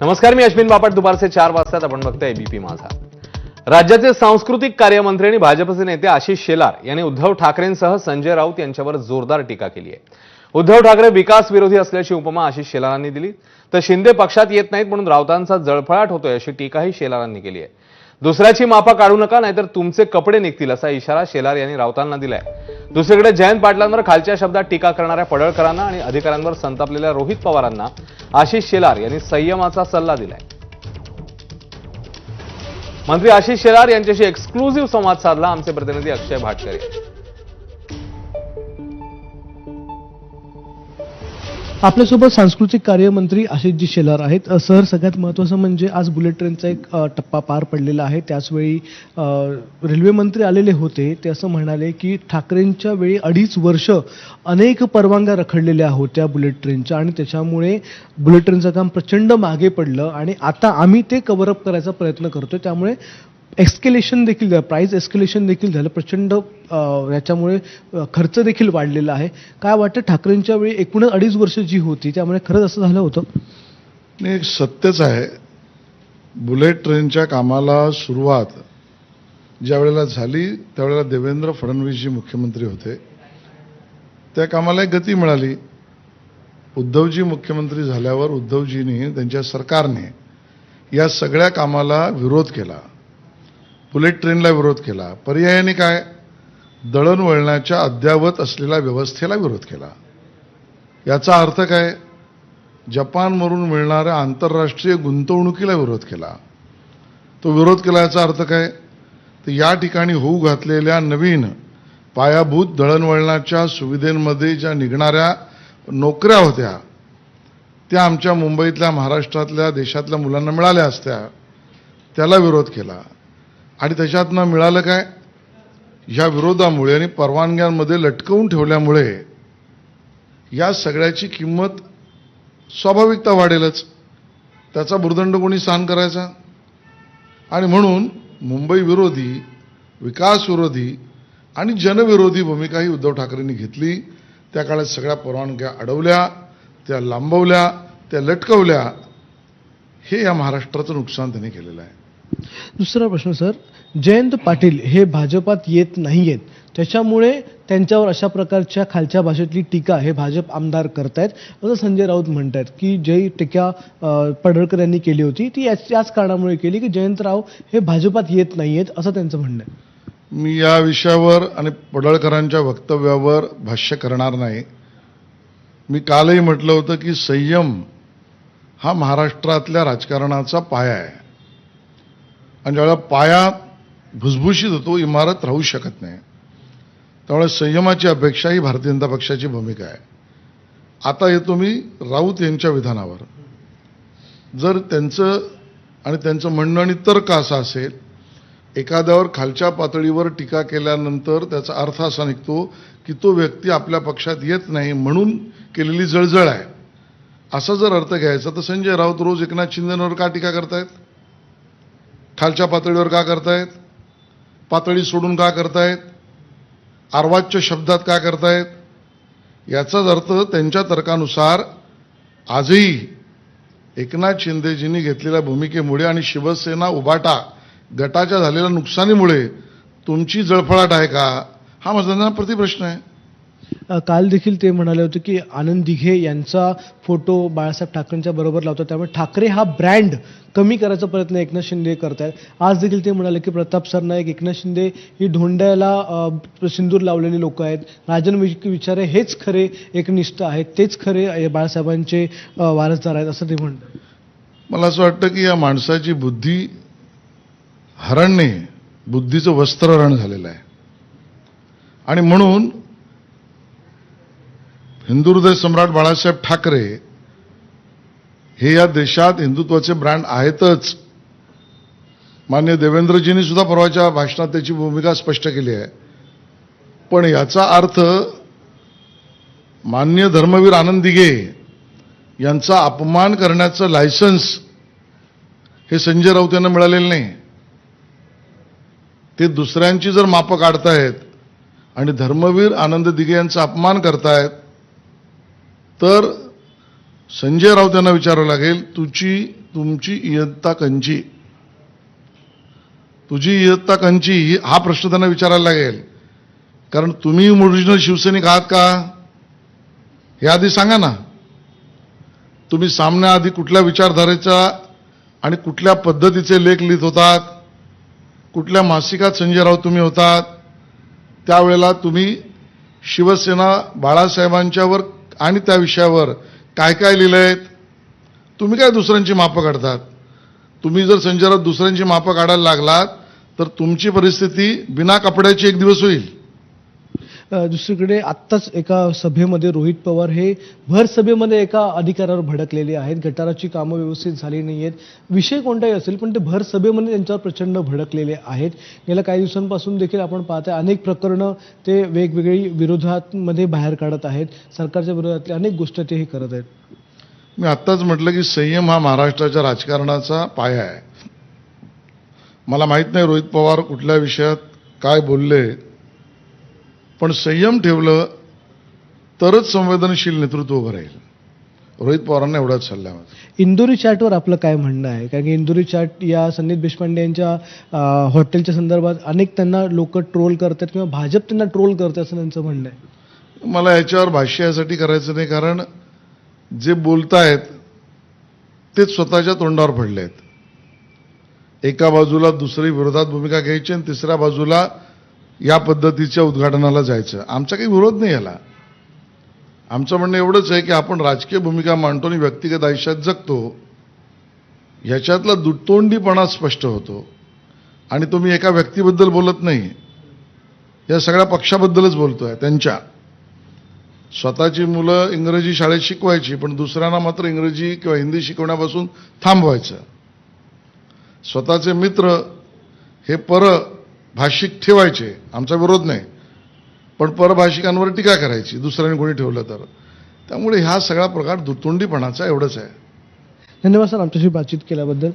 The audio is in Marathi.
नमस्कार मी अश्विन बापट. दुपारचे चार वाजताच आपण बघताय एबीपी माझा. राज्याचे सांस्कृतिक कार्यमंत्री आणि भाजपचे नेते आशिष शेलार यांनी उद्धव ठाकरेंसह संजय राऊत यांच्यावर जोरदार टीका केली आहे. उद्धव ठाकरे विकास विरोधी असल्याची उपमा आशिष शेलारांनी दिली. तर शिंदे पक्षात येत नाहीत म्हणून राऊतांचा जळफळाट होतोय अशी टीकाही शेलारांनी केली आहे. दुसऱ्याची मापा काढू नका नाहीतर तुमचे कपडे निघतील असा इशारा शेलार यांनी राऊतांना दिलाय. दुसरीकडे जयंत पाटलांवर खालच्या शब्दात टीका करणाऱ्या पडळकरांना आणि अधिकाऱ्यांवर संतापलेल्या रोहित पवारांना आशिष शेलार यांनी संयमाचा सल्ला दिलाय. मंत्री आशिष शेलार यांच्याशी एक्सक्लुझिव्ह संवाद साधला. आमचे प्रतिनिधी अक्षय भाटकरे. आपल्यासोबत सांस्कृतिक कार्यमंत्री आशिषजी शेलार आहेत. सर सगळ्यात महत्त्वाचं म्हणजे आज बुलेट ट्रेनचा एक टप्पा पार पडलेला आहे. त्याचवेळी रेल्वेमंत्री रेल्वे मंत्री आलेले होते. ते असं म्हणाले की ठाकरेंच्या वेळी अडीच वर्ष अनेक परवानग्या रखडलेल्या होत्या बुलेट ट्रेनच्या आणि त्याच्यामुळे बुलेट ट्रेनचं काम प्रचंड मागे पडलं आणि आता आम्ही ते कव्हरअप करायचा प्रयत्न करतोय. त्यामुळे एस्केलेशन देखील झालं प्राईस एस्केलेशन देखील झालं प्रचंड याच्यामुळे खर्च देखील वाढलेला आहे. काय वाटतं ठाकरेंच्या वेळी एकूणच अडीच वर्ष जी होती त्यामुळे खरंच असं झालं होतं? नाही सत्यच आहे. बुलेट ट्रेनच्या कामाला सुरुवात ज्या वेळेला झाली त्यावेळेला देवेंद्र फडणवीसजी मुख्यमंत्री होते. त्या कामाला एक गती मिळाली. उद्धवजी मुख्यमंत्री झाल्यावर उद्धवजींनी त्यांच्या सरकारने या सगळ्या कामाला विरोध केला. बुलेट ट्रेनला विरोध केला. पर्यायाने काय? दळणवळणाच्या अद्यावत असलेल्या व्यवस्थेला विरोध केला. याचा अर्थ काय? जपानवरून मिळणाऱ्या आंतरराष्ट्रीय गुंतवणुकीला विरोध केला. तो विरोध केला याचा अर्थ काय? तर या ठिकाणी होऊ घातलेल्या नवीन पायाभूत दळणवळणाच्या सुविधेमध्ये ज्या निघणाऱ्या नोकऱ्या होत्या त्या आमच्या मुंबईतल्या महाराष्ट्रातल्या देशातल्या मुलांना मिळाल्या असत्या. त्याला विरोध केला. आणि त्याच्यातनं मिळालं काय? ह्या विरोधामुळे आणि परवानग्यांमध्ये लटकवून ठेवल्यामुळे या सगळ्याची किंमत स्वाभाविकता वाढेलच. त्याचा भूर्दंड कोणी सहन करायचा? आणि म्हणून मुंबई विरोधी विकास विरोधी आणि जनविरोधी भूमिका ही उद्धव ठाकरेंनी घेतली. त्या काळात सगळ्या परवानग्या अडवल्या त्या लांबवल्या त्या लटकवल्या. हे या महाराष्ट्राचं नुकसान त्यांनी केलेलं आहे. दुसरा प्रश्न सर. जयंत पाटील हे भाजपात येत नाही आहेत त्याच्यामुळे त्यांच्यावर अशा प्रकारच्या खालच्या भाषेतली टीका हे भाजप आमदार करतायत. असं संजय राऊत म्हणतायत की जी टीका पडळकर यांनी केली होती ती याच याच कारणामुळे केली की जयंतराव हे भाजपात येत नाही आहेत असं त्यांचं म्हणणं आहे. मी या विषयावर आणि पडळकरांच्या वक्तव्यावर भाष्य करणार नाही. मी कालही म्हटलं होतं की संयम हा महाराष्ट्रातल्या राजकारणाचा पाया आहे. आणि ज्यावेळेला पाया भुसभुशीत होतो इमारत राहू शकत नाही. त्यामुळे संयमाची अपेक्षा ही भारतीय जनता पक्षाची भूमिका आहे. आता येतो मी राऊत यांच्या विधानावर. जर त्यांचं आणि त्यांचं म्हणणं आणि तर्क असा असेल एखाद्यावर खालच्या पातळीवर टीका केल्यानंतर त्याचा अर्थ असा निघतो की तो व्यक्ती आपल्या पक्षात येत नाही म्हणून केलेली जळजळ आहे. असा जर अर्थ घ्यायचा तर संजय राऊत रोज एकनाथ शिंदेवर का टीका करतायत? खालच्या पातळीवर का करतायत? पातळी सोडून का करतायत? अर्वाच्य शब्दात का करतायत? याचाच अर्थ त्यांच्या तर्कानुसार आजही एकनाथ शिंदेजींनी घेतलेल्या भूमिकेमुळे आणि शिवसेना उबाटा गटाच्या झालेल्या नुकसानीमुळे तुमची जळफळाट आहे का? हा माझा त्यांना प्रतिप्रश्न आहे. काल देखील ते म्हणाले होते की आनंद दिघे यांचा फोटो बाळासाहेब ठाकरेंच्या बरोबर लावतो त्यामुळे ठाकरे हा ब्रँड कमी करायचा प्रयत्न एकनाथ शिंदे करतायत. आज देखील ते म्हणाले की प्रताप सरनाईक एकनाथ शिंदे ही ढोंड्याला सिंदूर लावलेली लोक आहेत. राजन विचारे हेच खरे एकनिष्ठ आहेत. तेच खरे बाळासाहेबांचे वारसदार आहेत असं ते म्हणतात. मला असं वाटतं की या माणसाची बुद्धी हरणने बुद्धीचं वस्त्रहरण झालेलं आहे. आणि म्हणून हिंदुहृदय सम्राट बाळासाहेब ठाकरे हे या देशात हिंदुत्वाचे ब्रँड आहेतच. मान्य देवेंद्रजींनी सुद्धा परवाच्या भाषणात त्याची भूमिका स्पष्ट केली आहे. पण याचा अर्थ मान्य धर्मवीर आनंद दिघे यांचा अपमान करण्याचं लायसन्स हे संजय राऊत यांना मिळालेलं नाही. ते दुसऱ्यांची जर मापं काढतायत आणि धर्मवीर आनंद दिघे यांचा अपमान करतायत तर संजय राऊत यांना विचारावं लागेल तुझी तुमची इयत्ता कंची तुझी इयत्ता कंची ही- हा प्रश्न त्यांना विचारायला लागेल. कारण तुम्ही ओरिजिनल शिवसैनिक आहात का? हे आधी सांगा ना. तुम्ही सामन्याआधी कुठल्या विचारधारेचा आणि कुठल्या पद्धतीचे लेख लिहित होतात? कुठल्या मासिकात संजय राऊत तुम्ही होतात? त्यावेळेला तुम्ही शिवसेना बाळासाहेबांच्यावर आणि त्या विषयावर काय काय लिहिलं आहेत तुम्ही काय दुसऱ्यांची मापं काढतात? तुम्ही जर संजय राऊत दुसऱ्यांची मापं काढायला लागलात तर तुमची परिस्थिती बिना कपड्याची एक दिवस होईल. दुसरीकडे आत्ताच एका सभेमध्ये रोहित पवार हे भर सभेमध्ये एका अधिकाऱ्यावर भडकलेले आहेत. गटाराची कामं व्यवस्थित झाली नाही आहेत विषय कोणताही असेल पण ते भर सभेमध्ये त्यांच्यावर प्रचंड भडकलेले आहेत. गेल्या काही दिवसांपासून देखील आपण पाहतोय अनेक प्रकरणं ते वेगवेगळी विरोधामध्ये बाहेर काढत आहेत. सरकारच्या विरोधातल्या अनेक गोष्टी ते हे करत आहेत. मी आत्ताच म्हटलं की संयम हा महाराष्ट्राच्या राजकारणाचा पाया आहे. मला माहीत नाही रोहित पवार कुठल्या विषयात काय बोलले. पण संयम ठेवलं तरच संवेदनशील नेतृत्व उभं राहील. रोहित पवारांना एवढाच सल्ला. इंदोरी चॅटवर आपलं काय म्हणणं आहे? कारण की इंदोरी चॅट या संदीप देशपांडे यांच्या हॉटेलच्या संदर्भात अनेक त्यांना लोक ट्रोल करतात किंवा भाजप त्यांना ट्रोल करते असं त्यांचं म्हणणं आहे. मला याच्यावर भाष्य यासाठी करायचं नाही कारण जे बोलतायत तेच स्वतःच्या तोंडावर पडले आहेत एका बाजूला दुसरी विरोधात भूमिका घ्यायची आणि तिसऱ्या बाजूला या पद्धतीच्या उद्घाटनाला जायचं. आमचा काही विरोध नाही याला. आमचं म्हणणं एवढंच आहे की आपण राजकीय भूमिका मांडतो आणि व्यक्तिगत आयुष्यात जगतो. ह्याच्यातला दुतोंडीपणा स्पष्ट होतो. आणि तुम्ही एका व्यक्तीबद्दल बोलत नाही. या सगळ्या पक्षाबद्दलच बोलतोय त्यांच्या. स्वतःची मुलं इंग्रजी शाळेत शिकवायची पण दुसऱ्यांना मात्र इंग्रजी किंवा हिंदी शिकवण्यापासून थांबवायचं. स्वतःचे मित्र हे परं भाषिक ठेवायचे आमचा विरोध नाही. पण परभाषिकांवर टीका करायची दुसऱ्याने कोणी ठेवलं तर. त्यामुळे हा सगळा प्रकार दुतोंडीपणाचा एवढंच आहे. धन्यवाद सर आमच्याशी बातचीत केल्याबद्दल.